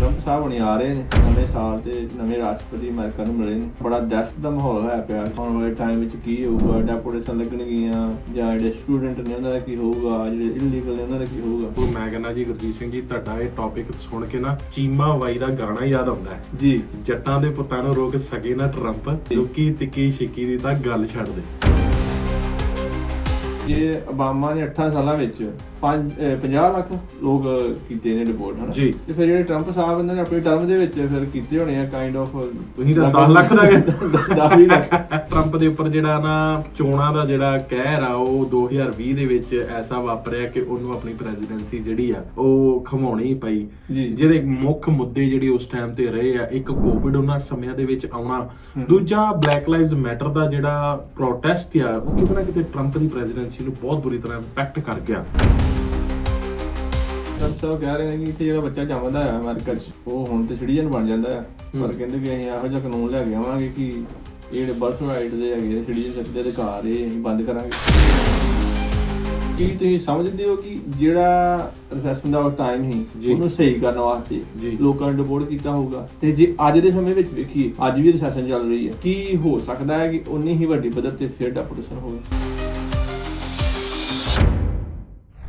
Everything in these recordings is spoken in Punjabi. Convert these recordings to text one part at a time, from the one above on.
ਟਰੰਪ ਸਾਹਿਬ ਹੁਣੀ ਆ ਰਹੇ ਨੇ ਨਵੇਂ ਸਾਲ ਤੇ ਨਵੇਂ ਰਾਸ਼ਟਰਪਤੀ ਅਮਰੀਕਾ ਨੂੰ ਮਿਲੇ ਨੇ। ਬੜਾ ਦਹਿਸ਼ਤ ਦਾ ਮਾਹੌਲ ਹੋਇਆ ਪਿਆ। ਆਉਣ ਵਾਲੇ ਟਾਈਮ ਵਿੱਚ ਕੀ ਹੋਊਗਾ ਡੈਪੋਟੇਸ਼ਨ ਲੱਗਣਗੀਆਂ ਜਾਂ ਜਿਹੜੇ ਸਟੂਡੈਂਟ ਨੇ ਉਹਨਾਂ ਦਾ ਕੀ ਹੋਊਗਾ ਜਿਹੜੇ ਇਲੀਗਲ ਨੇ ਉਹਨਾਂ ਦਾ ਕੀ ਹੋਊਗਾ? ਉਹ ਮੈਂ ਕਹਿੰਦਾ ਜੀ ਗੁਰਜੀਤ ਸਿੰਘ ਜੀ ਤੁਹਾਡਾ ਇਹ ਟੌਪਿਕ ਸੁਣ ਕੇ ਨਾ ਚੀਮਾ ਬਾਈ ਦਾ ਗਾਣਾ ਯਾਦ ਆਉਂਦਾ ਹੈ। ਜੀ। ਜੱਟਾਂ ਦੇ ਪੁੱਤਾਂ ਨੂੰ ਰੋਕ ਸਕੇ ਨਾ ਟਰੰਪ ਲੋਕੀ ਤਿੱਕੀ ਛਿੱਕੀ ਦੀ ਤਾਂ ਗੱਲ ਛੱਡ ਦੇ। ਜੇ ਓਬਾਮਾ ਨੇ 8 ਸਾਲਾਂ ਵਿੱਚ 50 ਲੱਖ ਲੋਕ ਕੀਤੇ ਨੇ ਡਿਪੋਰਟ ਹਨਾ? ਜੀ। ਤੇ ਫਿਰ ਜਿਹੜੇ ਟਰੰਪ ਸਾਹਿਬ ਇਹਨਾਂ ਨੇ ਆਪਣੀ ਟਰਮ ਦੇ ਵਿੱਚ ਫਿਰ ਕੀਤੇ ਹੋਣੇ ਆ ਕਾਈਂਡ ਆਫ ਤੁਸੀਂ ਤਾਂ 10 ਲੱਖ ਦਾ ਕਹਿੰਦੇ। 10 ਲੱਖ। ਟਰੰਪ ਦੇ ਉੱਪਰ ਜਿਹੜਾ ਨਾ ਚੋਣਾਂ ਦਾ ਜਿਹੜਾ ਕਹਿਰ ਆ ਉਹ 2020 ਦੇ ਵਿੱਚ ਐਸਾ ਵਾਪਰਿਆ ਕਿ ਉਹਨੂੰ ਆਪਣੀ ਪ੍ਰੈਜ਼ੀਡੈਂਸੀ ਜਿਹੜੀ ਆ ਉਹ ਖਵਾਉਣੀ ਪਈ। ਜੀ। ਜਿਹਦੇ ਮੁੱਖ ਮੁੱਦੇ ਜਿਹੜੇ ਉਸ ਟਾਈਮ ਤੇ ਰਹੇ ਆ ਇੱਕ ਕੋਵਿਡ ਉਹਨਾਂ ਸਮਿਆਂ ਦੇ ਵਿੱਚ ਆਉਣਾ ਦੂਜਾ ਬਲੈਕ ਲਾਈਵਸ ਮੈਟਰ ਦਾ ਜਿਹੜਾ ਪ੍ਰੋਟੈਸਟ ਆ ਉਹ ਕਿਤੇ ਨਾ ਕਿਤੇ ਟਰੰਪ ਦੀ ਪ੍ਰੈਜ਼ੀਡੈਂਸੀ ਨੂੰ ਬਹੁਤ ਬੁਰੀ ਤਰ੍ਹਾਂ ਇੰਪੈਕਟ ਕਰ ਗਿਆ। ਸਾਹਿਬ ਕਹਿ ਰਹੇ ਨੇ ਕਿ ਇੱਥੇ ਜਿਹੜਾ ਬੱਚਾ ਜੰਮਦਾ ਹੈ ਅਮਰੀਕਾ 'ਚ ਉਹ ਹੁਣ ਤੇ ਸਿਟੀਜ਼ਨ ਬਣ ਜਾਂਦਾ ਹੈ। ਪਰ ਕਹਿੰਦੇ ਕਿ ਅਸੀਂ ਇਹੋ ਜਿਹਾ ਕਾਨੂੰਨ ਲੈ ਕੇ ਆਵਾਂਗੇ ਕਿ ਇਹ ਜਿਹੜੇ ਬਰਥ ਰਾਈਟ ਦੇ ਹੈਗੇ ਸਿਟੀਜ਼ਨਸ਼ਿਪ ਦੇ ਅਧਿਕਾਰ ਇਹ ਅਸੀਂ ਬੰਦ ਕਰਾਂਗੇ। ਕੀ ਤੁਸੀਂ ਸਮਝਦੇ ਹੋ ਕਿ ਜਿਹੜਾ ਰਿਸੈਸ਼ਨ ਦਾ ਟਾਈਮ। ਸੀ ਉਹਨੂੰ ਸਹੀ ਕਰਨ ਵਾਸਤੇ। ਲੋਕਾਂ ਨੇ ਡਿਪੋਰਟ ਕੀਤਾ ਹੋਊਗਾ? ਤੇ ਜੇ ਅੱਜ ਦੇ ਸਮੇਂ ਵਿੱਚ ਵੇਖੀਏ ਅੱਜ ਵੀ ਰਿਸੈਸ਼ਨ ਚੱਲ ਰਹੀ ਹੈ ਕੀ ਹੋ ਸਕਦਾ ਹੈ ਕਿ ਉਨੀ ਹੀ ਵੱਡੀ ਪੱਧਰ ਤੇ ਫਿਰ ਡਿਪੋਰਟੇਸ਼ਨ ਹੋਵੇ?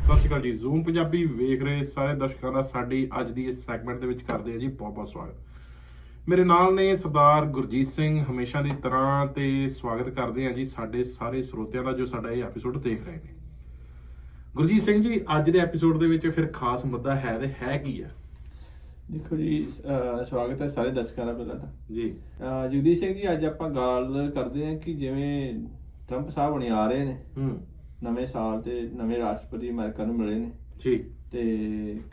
ਸਤਿ ਸ਼੍ਰੀ ਅਕਾਲ ਜੀ। ਜ਼ੂਮ ਪੰਜਾਬੀ ਵੇਖ ਰਹੇ ਸਾਰੇ ਦਰਸ਼ਕਾਂ ਦਾ ਸਾਡੀ ਅੱਜ ਦੀ ਇਸ ਸੈਗਮੈਂਟ ਦੇ ਵਿੱਚ ਕਰਦੇ ਹਾਂ ਜੀ ਬਹੁਤ ਬਹੁਤ ਸਵਾਗਤ। ਮੇਰੇ ਨਾਲ ਨੇ ਸਰਦਾਰ ਗੁਰਜੀਤ ਸਿੰਘ ਹਮੇਸ਼ਾ ਦੀ ਤਰ੍ਹਾਂ ਤੇ ਸਵਾਗਤ ਕਰਦੇ ਹਾਂ ਜੀ ਸਾਡੇ ਸਾਰੇ ਸਰੋਤਿਆਂ ਦਾ ਜੋ ਸਾਡਾ ਇਹ ਐਪੀਸੋਡ ਦੇਖ ਰਹੇ ਨੇ। ਗੁਰਜੀਤ ਸਿੰਘ ਜੀ ਅੱਜ ਦੇ ਐਪੀਸੋਡ ਦੇ ਵਿੱਚ ਫਿਰ ਖਾਸ ਮੁੱਦਾ ਹੈ ਤੇ ਹੈ ਕੀ ਆ? ਦੇਖੋ ਜੀ ਸਵਾਗਤ ਹੈ ਸਾਰੇ ਦਰਸ਼ਕਾਂ ਦਾ ਪਹਿਲਾਂ ਤਾਂ। ਜੀ। ਜਗਦੀਸ਼ ਸਿੰਘ ਜੀ ਅੱਜ ਆਪਾਂ ਗੱਲ ਕਰਦੇ ਹਾਂ ਕਿ ਜਿਵੇਂ ਟਰੰਪ ਸਾਹਿਬ ਹੁਣੀ ਆ ਰਹੇ ਨੇ। ਹੂੰ। ਨਵੇਂ ਸਾਲ ਤੇ ਨਵੇਂ ਰਾਸ਼ਟਰਪਤੀ ਅਮਰੀਕਾ ਨੂੰ ਮਿਲੇ ਨੇ। ਜੀ। ਤੇ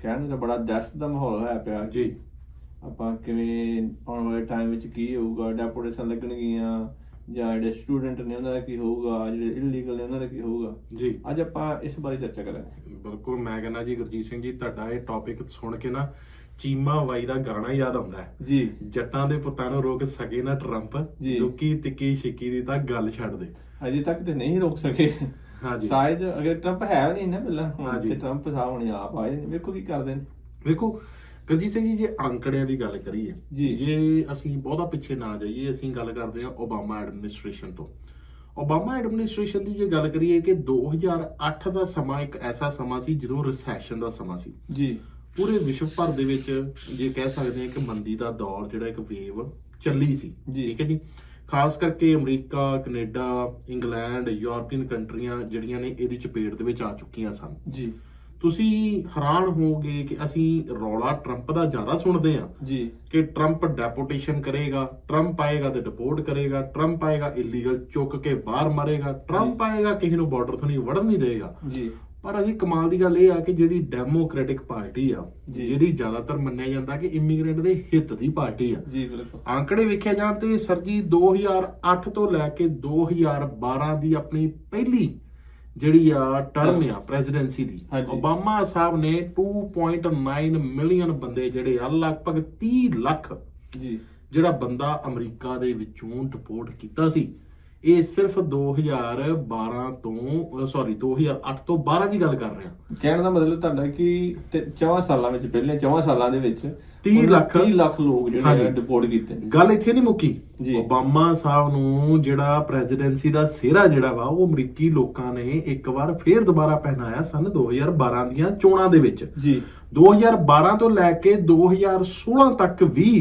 ਕਹਿਣ ਨੂੰ ਤਾਂ ਬੜਾ ਦਹਿਸ਼ਤ ਦਾ ਮਾਹੌਲ ਹੋਇਆ ਪਿਆ। ਜੀ। ਆਪਾਂ ਕਿਵੇਂ ਆਉਣ ਵਾਲੇ ਟਾਈਮ ਵਿੱਚ ਕੀ ਹੋਊਗਾ ਡੈਪੋਟੇਸ਼ਨ ਲੱਗਣਗੀਆਂ ਜਾਂ ਜਿਹੜੇ ਸਟੂਡੈਂਟ ਨੇ ਉਹਨਾਂ ਦਾ ਕੀ ਹੋਊਗਾ ਜਿਹੜੇ ਇਲੀਗਲ ਨੇ ਉਹਨਾਂ ਦਾ ਕੀ ਹੋਊਗਾ। ਜੀ। ਅੱਜ ਆਪਾਂ ਇਸ ਬਾਰੇ ਚਰਚਾ ਕਰਾਂਗੇ। ਬਿਲਕੁਲ ਮੈਂ ਕਹਿੰਦਾ ਜੀ ਗੁਰਜੀਤ ਸਿੰਘ ਜੀ ਤੁਹਾਡਾ ਇਹ ਟੌਪਿਕ ਸੁਣ ਕੇ ਨਾ ਚੀਮਾ ਬਾਈ ਦਾ ਗਾਣਾ ਯਾਦ ਆਉਂਦਾ ਹੈ। ਜੀ। ਜੱਟਾਂ ਦੇ ਪੁੱਤਾਂ ਨੂੰ ਰੋਕ ਸਕੇ ਨਾ ਟਰੰਪ। ਲੋਕੀ ਤਿੱਕੀ ਛਿੱਕੀ ਦੀ ਤਾਂ ਗੱਲ ਛੱਡ ਦੇ। ਅਜੇ ਤੱਕ ਤੇ ਨਹੀਂ ਰੋਕ ਸਕੇ। ਹਾਂਜੀ। ਸ਼ਾਇਦ ਅਗਰ ਟਰੰਪ ਹੈ ਵੀ ਨਹੀਂ ਨਾ ਪਹਿਲਾਂ ਹੁਣ ਹਾਂਜੀ। ਤੇ ਟਰੰਪ ਸਾਹਿਬ ਹੁਣੀ ਆਪ ਆਏ ਨੇ ਵੇਖੋ ਕੀ ਕਰਦੇ ਨੇ। ਵੇਖੋ ਗੁਰਜੀਤ ਸਿੰਘ ਜੀ ਜੇ ਅੰਕੜਿਆਂ ਦੀ ਗੱਲ ਕਰੀਏ ਜੀ। ਜੇ ਅਸੀਂ ਬਹੁਤਾ ਪਿੱਛੇ ਨਾ ਜਾਈਏ ਅਸੀਂ ਗੱਲ ਕਰਦੇ ਹਾਂ ਓਬਾਮਾ ਐਡਮਿਨਿਸਟ੍ਰੇਸ਼ਨ ਤੋਂ। ਓਬਾਮਾ ਐਡਮਿਨਿਸਟ੍ਰੇਸ਼ਨ ਦੀ ਜੇ ਗੱਲ ਕਰੀਏ ਕਿ 2008 ਦਾ ਸਮਾਂ ਇੱਕ ਐਸਾ ਸਮਾਂ ਸੀ ਜਦੋਂ ਰਿਸੈਸ਼ਨ ਦਾ ਸਮਾਂ ਸੀ। ਜੀ। ਪੂਰੇ ਵਿਸ਼ਵ ਭਰ ਦੇ ਵਿੱਚ ਜੇ ਕਹਿ ਸਕਦੇ ਹਾਂ ਕਿ ਮੰਦੀ ਦਾ ਦੌਰ ਜਿਹੜਾ ਇੱਕ ਵੇਵ ਚੱਲੀ ਸੀ। ਜੀ। ਠੀਕ ਹੈ ਜੀ? ਖਾਸ ਕਰਕੇ ਅਮਰੀਕਾ ਕੈਨੇਡਾ ਇੰਗਲੈਂਡ ਯੂਰਪੀਅਨ ਕੰਟਰੀਆਂ ਜਿਹੜੀਆਂ ਨੇ ਇਹਦੀ ਚਪੇਟ ਦੇ ਵਿੱਚ ਆ ਚੁੱਕੀਆਂ ਸਨ। ਜੀ। ਤੁਸੀਂ ਹੈਰਾਨ ਹੋਵੋਗੇ ਕਿ ਅਸੀਂ ਰੌਲਾ ਟਰੰਪ ਦਾ ਜ਼ਿਆਦਾ ਸੁਣਦੇ ਹਾਂ। ਜੀ। ਕਿ ਟਰੰਪ ਡੈਪੋਟੇਸ਼ਨ ਕਰੇਗਾ ਟਰੰਪ ਆਏਗਾ ਤੇ ਡਿਪੋਰਟ ਕਰੇਗਾ ਟਰੰਪ ਆਏਗਾ ਇਲੀਗਲ ਚੁੱਕ ਕੇ ਬਾਹਰ ਮਾਰੇਗਾ ਟਰੰਪ ਆਏਗਾ ਕਿਸੇ ਨੂੰ ਬਾਰਡਰ ਤੋਂ ਨਹੀਂ ਵੜਨ ਨਹੀਂ ਦੇਗਾ। ਜੀ। ਪਰ ਅਸੀਂ ਕਮਾਲ ਦੀ ਗੱਲ ਇਹ ਆ ਕਿ ਜਿਹੜੀ ਡੈਮੋਕ੍ਰੈਟਿਕ ਪਾਰਟੀ ਆ। ਜਿਹੜੀ ਜ਼ਿਆਦਾਤਰ ਮੰਨਿਆ ਜਾਂਦਾ ਕਿ ਇਮੀਗ੍ਰੈਂਟ ਦੇ ਹਿੱਤ ਦੀ ਪਾਰਟੀ ਆ ਜੀ ਬਿਲਕੁਲ ਆંકੜੇ ਵੇਖਿਆ ਜਾਣ ਤੇ ਸਰ ਜੀ 2008 ਤੋਂ ਲੈ ਕੇ 2012 ਦੀ ਆਪਣੀ ਪਹਿਲੀ ਜਿਹੜੀ ਆ ਟਰਮ ਆ ਪ੍ਰੈਜ਼ੀਡੈਂਸੀ ਦੀ। ਓਬਾਮਾ ਸਾਹਿਬ ਨੇ 2.9 ਮਿਲੀਅਨ ਬੰਦੇ ਜਿਹੜੇ ਆ ਲਗਭਗ 30 ਲੱਖ ਜੀ ਜਿਹੜਾ ਬੰਦਾ ਅਮਰੀਕਾ ਦੇ ਵਿੱਚੋਂ ਡਿਪੋਰਟ ਕੀਤਾ ਸੀ ਇਹ ਸਿਰਫ 2012 ਤੋਂ ਸੌਰੀ 2008 ਤੋਂ 12 ਦੀ ਗੱਲ ਕਰ ਰਿਹਾ। ਕਹਿਣ ਦਾ ਮਤਲਬ ਤੁਹਾਡਾ ਕਿ 4 ਸਾਲਾਂ ਵਿੱਚ, ਪਹਿਲੇ 4 ਸਾਲਾਂ ਦੇ ਵਿੱਚ 30 ਉਹਨਾਂ ਲੱਖ 30 ਲੱਖ ਲੋਕ ਜਿਹੜੇ ਡਿਪੋਰਟ ਕੀਤੇ। ਗੱਲ ਇੱਥੇ ਨਹੀਂ ਮੁੱਕੀ। ਓਬਾਮਾ ਸਾਹਿਬ ਨੂੰ ਜਿਹੜਾ ਪ੍ਰੈਜ਼ੀਡੈਂਸੀ ਦਾ ਸਿਹਰਾ ਜਿਹੜਾ ਵਾ ਉਹ ਅਮਰੀਕੀ ਲੋਕਾਂ ਨੇ ਇੱਕ ਵਾਰ ਫੇਰ ਦੁਬਾਰਾ ਪਹਿਨਾਇਆ ਸਨ 2012 ਦੀਆਂ ਚੋਣਾਂ ਦੇ ਵਿੱਚ ਜੀ 2012 ਤੋਂ ਲੈ ਕੇ 2016 ਤੱਕ ਵੀ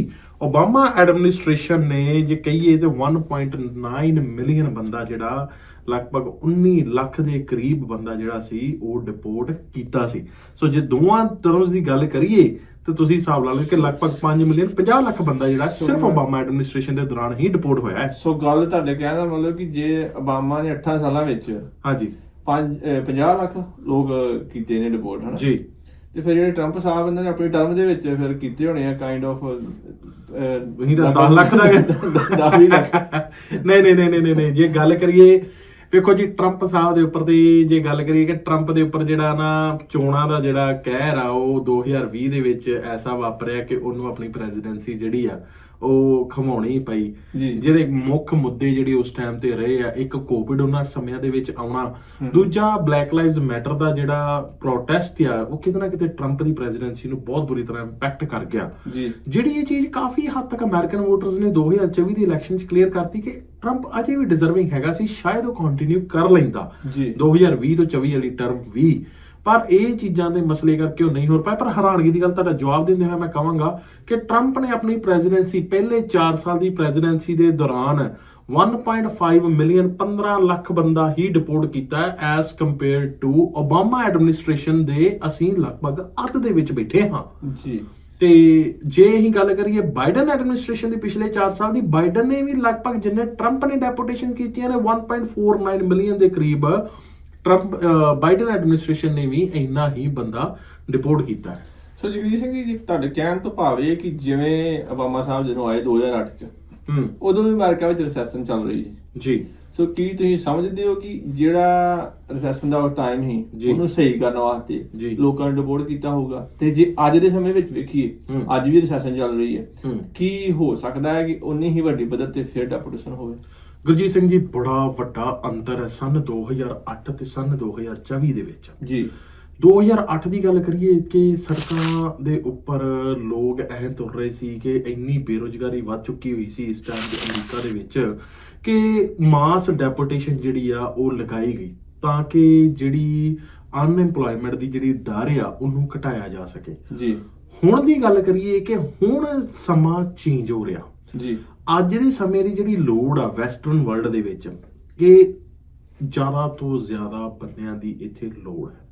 ਓਬਾਮਾ ਐਡਮਿਨਿਸਟ੍ਰੇਸ਼ਨ ਨੇ ਜੇ ਕਹੀਏ ਤੇ 1.9 ਮਿਲੀਅਨ ਬੰਦਾ ਜਿਹੜਾ ਲਗਭਗ 19 ਲੱਖ ਦੇ ਕਰੀਬ ਬੰਦਾ ਜਿਹੜਾ ਸੀ ਉਹ ਡਿਪੋਰਟ ਕੀਤਾ ਸੀ। ਸੋ ਜੇ ਦੋਵਾਂ ਟਰਮਸ ਦੀ ਗੱਲ ਕਰੀਏ ਤੇ ਤੁਸੀਂ ਹਿਸਾਬ ਲਾ ਲਓ ਕਿ ਲਗਭਗ 5 ਮਿਲੀਅਨ 50 ਲੱਖ ਬੰਦਾ ਜਿਹੜਾ ਸਿਰਫ ਓਬਾਮਾ ਐਡਮਿਨਿਸਟ੍ਰੇਸ਼ਨ ਦੇ ਦੌਰਾਨ ਹੀ ਡਿਪੋਰਟ ਹੋਇਆ ਹੈ। ਸੋ ਗੱਲ ਤੁਹਾਡੇ ਕਹਿਣ ਦਾ ਮਤਲਬ ਕਿ ਜੇ ਓਬਾਮਾ ਨੇ 8 ਸਾਲਾਂ ਵਿੱਚ ਹਾਂਜੀ। 50 ਲੱਖ ਲੋਕ ਕੀਤੇ ਨੇ ਡਿਪੋਰਟ ਹਨਾ? ਜੀ। ਤੇ ਫਿਰ ਜਿਹੜੇ ਟਰੰਪ ਸਾਹਿਬ ਇਹਨਾਂ ਨੇ ਆਪਣੀ ਟਰਮ ਦੇ ਵਿੱਚ ਫਿਰ ਕੀਤੇ ਹੋਣੇ ਆ ਕਾਈਂਡ ਆਫ ਤੁਸੀਂ ਤਾਂ 10 ਲੱਖ ਦਾ ਕਹਿੰਦੇ। 10 ਲੱਖ। ਨਹੀਂ ਨਹੀਂ ਨਹੀਂ ਨਹੀਂ ਨਹੀਂ- ਨਹੀਂ ਜੇ ਗੱਲ ਕਰੀਏ ਵੇਖੋ ਜੀ ਟਰੰਪ ਸਾਹਿਬ ਦੇ ਉੱਪਰ ਤੇ ਜੇ ਗੱਲ ਕਰੀਏ ਕਿ ਟਰੰਪ ਦੇ ਉੱਪਰ ਜਿਹੜਾ ਨਾ ਚੋਣਾਂ ਦਾ ਜਿਹੜਾ ਕਹਿਰ ਆ, ਉਹ 2020 ਦੇ ਵਿੱਚ ਐਸਾ ਵਾਪਰਿਆ ਕਿ ਉਹਨੂੰ ਆਪਣੀ ਪ੍ਰੈਜ਼ੀਡੈਂਸੀ ਜਿਹੜੀ ਆ ਉਹ ਖਵਾਉਣੀ ਪਈ। ਜਿਹਦੇ ਮੁੱਖ ਮੁੱਦੇ ਜਿਹੜੇ ਉਸ ਟਾਈਮ ਤੇ ਰਹੇ ਆ ਇੱਕ ਕੋਵਿਡ ਉਹਨਾਂ ਸਮਿਆਂ ਦੇ ਵਿੱਚ ਆਉਣਾ ਦੂਜਾ ਬਲੈਕ ਲਾਈਵਜ਼ ਮੈਟਰ ਦਾ ਜਿਹੜਾ ਪ੍ਰੋਟੈਸਟ ਆ ਉਹ ਕਿਤੇ ਨਾ ਕਿਤੇ ਟਰੰਪ ਦੀ ਪ੍ਰੈਜ਼ੀਡੈਂਸੀ ਨੂੰ ਬਹੁਤ ਬੁਰੀ ਤਰ੍ਹਾਂ ਇੰਪੈਕਟ ਕਰ ਗਿਆ। ਜਿਹੜੀ ਇਹ ਚੀਜ਼ ਕਾਫੀ ਹੱਦ ਤੱਕ ਅਮਰੀਕਨ ਵੋਟਰਸ ਨੇ 2024 ਦੀ ਇਲੈਕਸ਼ਨ 'ਚ ਕਲੀਅਰ ਕਰਤੀ ਕਿ ਟਰੰਪ ਅਜੇ ਵੀ ਡਿਜ਼ਰਵਿੰਗ ਹੈਗਾ ਸੀ ਸ਼ਾਇਦ ਉਹ ਕੰਟੀਨਿਊ ਕਰ ਲੈਂਦਾ। ਜੀ। 2020 ਤੋਂ 24 ਵਾਲੀ ਟਰਮ ਵੀ। ਪਰ ਇਹ ਚੀਜ਼ਾਂ ਦੇ ਮਸਲੇ ਕਰਕੇ ਉਹ ਨਹੀਂ ਹੋ ਪਾਇਆ ਪਰ ਹੈਰਾਨਗੀ ਦੀ ਗੱਲ ਤੁਹਾਡਾ ਜਵਾਬ ਦਿੰਦੇ ਹੋਏ ਮੈਂ ਕਹਾਂਗਾ ਕਿ ਟਰੰਪ ਨੇ ਆਪਣੀ ਪ੍ਰੈਜ਼ੀਡੈਂਸੀ ਪਹਿਲੇ 4 ਸਾਲ ਦੀ ਪ੍ਰੈਜ਼ੀਡੈਂਸੀ ਦੇ ਦੌਰਾਨ 1.5 ਮਿਲੀਅਨ 15 ਲੱਖ ਬੰਦਾ ਹੀ ਡਿਪੋਰਟ ਕੀਤਾ ਹੈ as compare to Obama administration ਦੇ ਅਸੀਂ ਲਗਭਗ ਅੱਧ ਦੇ ਵਿੱਚ ਬੈਠੇ ਹਾਂ। ਜੀ। ਤੇ ਜੇ ਅਸੀਂ ਗੱਲ ਕਰੀਏ ਬਾਈਡਨ ਐਡਮਿਨਿਸਟ੍ਰੇਸ਼ਨ ਦੇ ਪਿਛਲੇ 4 ਸਾਲ ਦੀ ਬਾਈਡਨ ਨੇ ਵੀ ਲਗਭਗ ਜਿੰਨੇ ਟਰੰਪ ਨੇ ਡੈਪੂਟੇਸ਼ਨ ਕੀਤੀਆਂ ਨੇ 1.49 ਮਿਲੀਅਨ ਦੇ ਕਰੀਬ ਟਰੰਪ ਬਾਈਡਨ ਐਡਮਿਨਿਸਟ੍ਰੇਸ਼ਨ ਨੇ ਵੀ ਇੰਨਾ ਹੀ ਬੰਦਾ ਡਿਪੋਰਟ ਕੀਤਾ ਹੈ। ਸੋ ਜਗਦੀਸ਼ ਸਿੰਘ ਜੀ ਤੁਹਾਡੇ ਕਹਿਣ ਤੋਂ ਭਾਵ ਇਹ ਕਿ ਜਿਵੇਂ ਓਬਾਮਾ ਸਾਹਿਬ ਜਦੋਂ ਆਏ 2008 ਚ ਹੂੰ। ਉਦੋਂ ਵੀ ਅਮਰੀਕਾ ਵਿੱਚ ਰਿਸੈਸ਼ਨ ਚੱਲ ਰਹੀ ਸੀ। ਜੀ। ਸੋ ਕੀ ਤੁਸੀਂ ਸਮਝਦੇ ਹੋ ਕਿ ਜਿਹੜਾ ਰਿਸੈਸ਼ਨ ਦਾ ਟਾਈਮ। ਸੀ ਉਹਨੂੰ ਸਹੀ ਕਰਨ ਵਾਸਤੇ। ਲੋਕਾਂ ਨੇ ਡਿਪੋਰਟ ਕੀਤਾ ਹੋਊਗਾ? ਤੇ ਜੇ ਅੱਜ ਦੇ ਸਮੇਂ ਵਿੱਚ ਵੇਖੀਏ। ਅੱਜ ਵੀ ਰਿਸੈਸ਼ਨ ਚੱਲ ਰਹੀ ਹੈ। ਕੀ ਹੋ ਸਕਦਾ ਹੈ ਕਿ ਉਨੀ ਹੀ ਵੱਡੀ ਪੱਧਰ ਤੇ ਫਿਰ ਡੈਪੂਟੇਸ਼ਨ ਹੋਵੇ? ਗੁਰਜੀਤ ਸਿੰਘ ਜੀ ਬੜਾ ਵੱਡਾ ਅੰਤਰ ਹੈ ਸਨ 2008 ਤੇ ਸਨ 2024 ਦੇ ਵਿੱਚ। ਜੀ। 2008 ਦੀ ਗੱਲ ਕਰੀਏ ਕਿ ਸੜਕਾਂ ਦੇ ਉੱਪਰ ਲੋਕ ਐਂ ਤੁਰ ਰਹੇ ਸੀ ਕਿ ਇੰਨੀ ਬੇਰੋਜ਼ਗਾਰੀ ਵੱਧ ਚੁੱਕੀ ਹੋਈ ਸੀ ਇਸ ਟਾਈਮ ਦੇ ਅਮਰੀਕਾ ਦੇ ਵਿੱਚ ਕਿ ਮਾਸ ਡੈਪੋਟੇਸ਼ਨ ਜਿਹੜੀ ਆ ਉਹ ਲਗਾਈ ਗਈ ਤਾਂ ਕਿ ਜਿਹੜੀ ਅਨਐਮਪਲੋਇਮੈਂਟ ਦੀ ਜਿਹੜੀ ਦਰ ਆ ਉਹਨੂੰ ਘਟਾਇਆ ਜਾ ਸਕੇ। ਜੀ। ਹੁਣ ਦੀ ਗੱਲ ਕਰੀਏ ਕਿ ਹੁਣ ਸਮਾਂ ਚੇਂਜ ਹੋ ਰਿਹਾ। ਜੀ। ਅੱਜ ਦੇ ਸਮੇਂ ਦੀ ਜਿਹੜੀ ਲੋੜ ਆ ਵੈਸਟਰਨ ਵਰਲਡ ਦੇ ਵਿੱਚ ਕਿ ਜ਼ਿਆਦਾ ਤੋਂ ਜ਼ਿਆਦਾ ਬੰਦਿਆਂ ਦੀ ਇੱਥੇ ਲੋੜ ਹੈ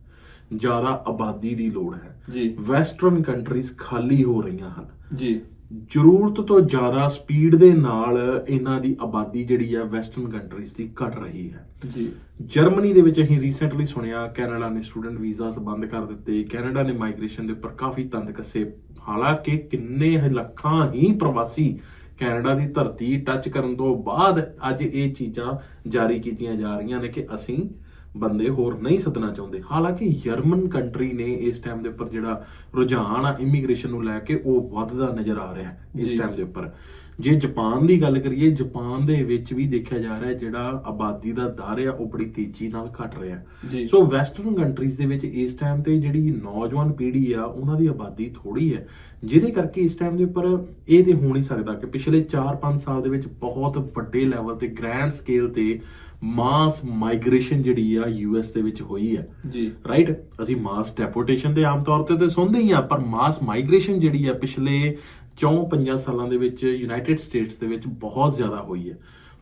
ਜ਼ਿਆਦਾ ਆਬਾਦੀ ਦੀ ਲੋੜ ਹੈ। ਜੀ। ਵੈਸਟਰਨ ਕੰਟਰੀਜ਼ ਖਾਲੀ ਹੋ ਰਹੀਆਂ ਹਨ। ਜੀ। ਜ਼ਰੂਰਤ ਤੋਂ ਜ਼ਿਆਦਾ ਸਪੀਡ ਦੇ ਨਾਲ ਇਹਨਾਂ ਦੀ ਆਬਾਦੀ ਜਿਹੜੀ ਹੈ ਵੈਸਟਰਨ ਕੰਟਰੀਜ਼ ਦੀ ਘਟ ਰਹੀ ਹੈ। ਜੀ। ਜਰਮਨੀ ਦੇ ਵਿੱਚ ਅਸੀਂ ਰੀਸੈਂਟਲੀ ਸੁਣਿਆ ਕੈਨੇਡਾ ਨੇ ਸਟੂਡੈਂਟ ਵੀਜ਼ਾਸ ਬੰਦ ਕਰ ਦਿੱਤੇ ਕੈਨੇਡਾ ਨੇ ਮਾਈਗ੍ਰੇਸ਼ਨ ਦੇ ਉੱਪਰ ਕਾਫੀ ਤੰਦ ਕੱਸੇ। ਹਾਲਾਂਕਿ ਕਿੰਨੇ ਲੱਖਾਂ ਹੀ ਪ੍ਰਵਾਸੀ ਕੈਨੇਡਾ ਦੀ ਧਰਤੀ ਟੱਚ ਕਰਨ ਤੋਂ ਬਾਅਦ ਅੱਜ ਇਹ ਚੀਜ਼ਾਂ ਜਾਰੀ ਕੀਤੀਆਂ ਜਾ ਰਹੀਆਂ ਨੇ ਕਿ ਅਸੀਂ ਬੰਦੇ ਹੋਰ ਨਹੀਂ ਸੱਦਣਾ ਚਾਹੁੰਦੇ। ਹਾਲਾਂਕਿ ਜਰਮਨ ਕੰਟਰੀ ਨੇ ਇਸ ਟਾਈਮ ਦੇ ਉੱਪਰ ਜਿਹੜਾ ਰੁਝਾਨ ਆ ਇਮੀਗ੍ਰੇਸ਼ਨ ਨੂੰ ਲੈ ਕੇ ਉਹ ਵੱਧਦਾ ਨਜ਼ਰ ਆ ਰਿਹਾ ਹੈ ਇਸ। ਟਾਈਮ ਦੇ ਉੱਪਰ। ਜੇ ਜਾਪਾਨ ਦੀ ਗੱਲ ਕਰੀਏ ਜਾਪਾਨ ਦੇ ਵਿੱਚ ਵੀ ਦੇਖਿਆ ਜਾ ਰਿਹਾ ਜਿਹੜਾ ਆਬਾਦੀ ਦਾ ਦਰ ਆ ਉਹ ਬੜੀ ਤੇਜ਼ੀ ਨਾਲ ਘਟ ਰਿਹਾ ਸੋ ਵੈਸਟਰਨ ਕੰਟਰੀਜ਼ ਦੇ ਵਿੱਚ ਇਸ ਟਾਈਮ ਤੇ ਜਿਹੜੀ ਨੌਜਵਾਨ ਪੀੜ੍ਹੀ ਆ ਉਹਨਾਂ ਦੀ ਆਬਾਦੀ ਥੋੜੀ ਹੈ। ਜਿਹਦੇ ਕਰਕੇ ਇਸ ਟਾਈਮ ਦੇ ਉੱਪਰ ਇਹ ਤੇ ਹੋ ਨਹੀਂ ਸਕਦਾ ਕਿ ਪਿਛਲੇ 4-5 ਸਾਲ ਦੇ ਵਿੱਚ ਬਹੁਤ ਵੱਡੇ ਲੈਵਲ ਤੇ ਗ੍ਰੈਂਡ ਸਕੇਲ ਤੇ ਮਾਸ ਮਾਈਗ੍ਰੇਸ਼ਨ ਜਿਹੜੀ ਆ ਯੂਐਸ ਦੇ ਵਿੱਚ ਹੋਈ ਹੈ ਜੀ। ਰਾਈਟ ਅਸੀਂ ਮਾਸ ਡੈਪੋਟੇਸ਼ਨ ਤੇ ਆਮ ਤੌਰ ਤੇ ਤੇ ਸੁਣਦੇ ਹੀ ਆ ਪਰ ਮਾਸ ਮਾਈਗ੍ਰੇਸ਼ਨ ਜਿਹੜੀ ਆ ਪਿਛਲੇ 4-5 ਸਾਲਾਂ ਦੇ ਵਿੱਚ ਯੂਨਾਈਟਿਡ ਸਟੇਟਸ ਦੇ ਵਿੱਚ ਬਹੁਤ ਜ਼ਿਆਦਾ ਹੋਈ ਹੈ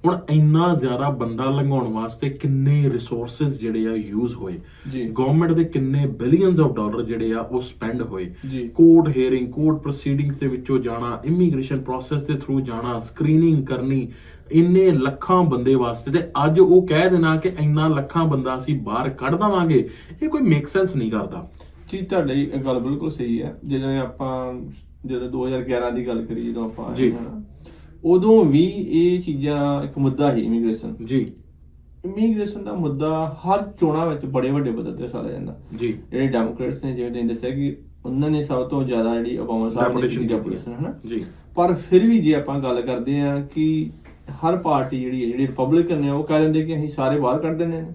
ਹੁਣ ਇੰਨਾ ਜ਼ਿਆਦਾ ਬੰਦਾ ਲੰਘਾਉਣ ਵਾਸਤੇ ਕਿੰਨੇ ਰਿਸੋਰਸਸ ਜਿਹੜੇ ਆ ਯੂਜ਼ ਹੋਏ। ਗਵਰਨਮੈਂਟ ਦੇ ਕਿੰਨੇ ਬਿਲੀਅਨਸ ਆਫ ਡਾਲਰ ਜਿਹੜੇ ਆ ਉਹ ਸਪੈਂਡ ਹੋਏ। ਕੋਰਟ ਹੀਅਰਿੰਗ ਕੋਰਟ ਪ੍ਰੋਸੀਡਿੰਗਸ ਦੇ ਵਿੱਚੋਂ ਜਾਣਾ ਇਮੀਗ੍ਰੇਸ਼ਨ ਪ੍ਰੋਸੈਸ ਦੇ ਥਰੂ ਜਾਣਾ ਸਕਰੀਨਿੰਗ ਕਰਨੀ ਇੰਨੇ ਲੱਖਾਂ ਬੰਦੇ ਵਾਸਤੇ ਤੇ ਅੱਜ ਉਹ ਕਹਿ ਦੇਣਾ ਕਿ ਇੰਨਾ ਲੱਖਾਂ ਬੰਦਾ ਅਸੀਂ ਬਾਹਰ ਕੱਢ ਦਵਾਂਗੇ ਇਹ ਕੋਈ ਮੇਕ ਸੈਂਸ ਨਹੀਂ ਕਰਦਾ। ਜੀ ਤੁਹਾਡੀ ਗੱਲ ਬਿਲਕੁਲ ਸਹੀ ਹੈ। ਜਦੋਂ ਆਪਾਂ ਜਦੋਂ 2011 ਦੀ ਗੱਲ ਕਰੀ ਜਦੋਂ ਆਪਾਂ ਜੀ। ਹਨਾ, ਉਦੋਂ ਵੀ ਇਹ ਚੀਜ਼ਾਂ ਇੱਕ ਮੁੱਦਾ ਸੀ ਇਮੀਗ੍ਰੇਸ਼ਨ ਜੀ। ਇਮੀਗ੍ਰੇਸ਼ਨ ਦਾ ਮੁੱਦਾ ਹਰ ਚੋਣਾਂ ਵਿੱਚ ਬੜੇ ਵੱਡੇ ਪੱਧਰ ਤੇ ਸਾਲਿਆ ਜਾਂਦਾ। ਜੀ। ਜਿਹੜੇ ਡੈਮੋਕ੍ਰੇਟਸ ਨੇ ਜਿਵੇਂ ਤੁਸੀਂ ਦੱਸਿਆ ਕਿ ਉਹਨਾਂ ਨੇ ਸਭ ਤੋਂ ਜ਼ਿਆਦਾ ਜਿਹੜੀ ਓਬਾਮਾ ਸਾਹਿਬ ਨੇ ਕੀਤੀ ਕੀਤੀ ਹੈ। ਡੈਪੂਟੇਸ਼ਨ ਹਨਾ? ਜੀ। ਪਰ ਫਿਰ ਵੀ ਜੇ ਆਪਾਂ ਗੱਲ ਕਰਦੇ ਆ ਕਿ ਹਰ ਪਾਰਟੀ ਜਿਹੜੀ ਹੈ ਜਿਹੜੀ ਰਿਪਬਲਿਕਨ ਨੇ ਉਹ ਕਹਿ ਦਿੰਦੇ ਕਿ ਅਸੀਂ ਸਾਰੇ ਬਾਹਰ ਕੱਢ ਦੇਣੇ ਨੇ।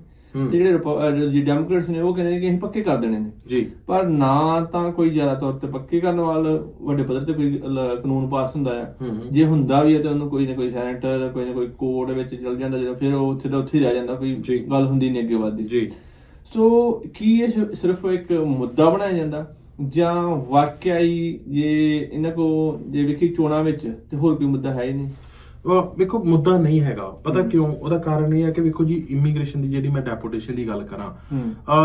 ਤੇ ਜਿਹੜੇ ਰਿਪ- ਅਹ ਡੈਮੋਕ੍ਰੇਟਸ ਨੇ ਉਹ ਕਹਿੰਦੇ ਕਿ ਅਸੀਂ ਪੱਕੇ ਕਰ ਦੇਣੇ ਨੇ। ਜੀ। ਪਰ ਨਾ ਤਾਂ ਕੋਈ ਜ਼ਿਆਦਾ ਤੌਰ ਤੇ ਪੱਕੇ ਕਰਨ ਵਾਲ ਵੱਡੇ ਪੱਧਰ ਤੇ ਕੋਈ ਲ- ਕਾਨੂੰਨ ਪਾਸ ਹੁੰਦਾ ਆ। ਜੇ ਹੁੰਦਾ ਵੀ ਹੈ ਤਾਂ ਉਹਨੂੰ ਕੋਈ ਨਾ ਕੋਈ ਸੈਨੇਟਰ ਕੋਈ ਨਾ ਕੋਈ ਕੋਰਟ ਵਿੱਚ ਚਲ ਜਾਂਦਾ ਜਦੋਂ ਫਿਰ ਉਹ ਉੱਥੇ ਦਾ ਉੱਥੇ ਹੀ ਰਹਿ ਜਾਂਦਾ ਕੋਈ। ਗੱਲ ਹੁੰਦੀ ਨਹੀਂ ਅੱਗੇ ਵੱਧਦੀ। ਜੀ। ਸੋ ਕੀ ਇਹ ਸਿ- ਸਿਰਫ ਇੱਕ ਮੁੱਦਾ ਬਣਾਇਆ ਜਾਂਦਾ? ਜਾਂ ਵਾਕਿਆ ਹੀ ਜੇ ਇਹਨਾਂ ਕੋ ਜੇ ਵੇਖੀ ਚੋਣਾਂ ਵਿੱਚ ਤੇ ਹੋਰ ਕੋਈ ਮੁੱਦਾ ਹੈ ਹੀ ਨਹੀਂ? ਵੇਖੋ ਮੁੱਦਾ ਨਹੀਂ ਹੈਗਾ। ਪਤਾ ਕਿਉਂ? ਉਹਦਾ ਕਾਰਨ ਇਹ ਹੈ ਕਿ ਵੇਖੋ ਜੀ ਇਮੀਗ੍ਰੇਸ਼ਨ ਦੀ ਜਿਹੜੀ ਮੈਂ ਡੈਪੋਟੇਸ਼ਨ ਦੀ ਗੱਲ ਕਰਾਂ